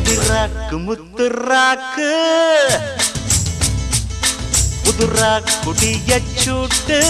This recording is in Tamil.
அடிராக்கு முத்துராக்கு புதுரா குடிய சூட்டு.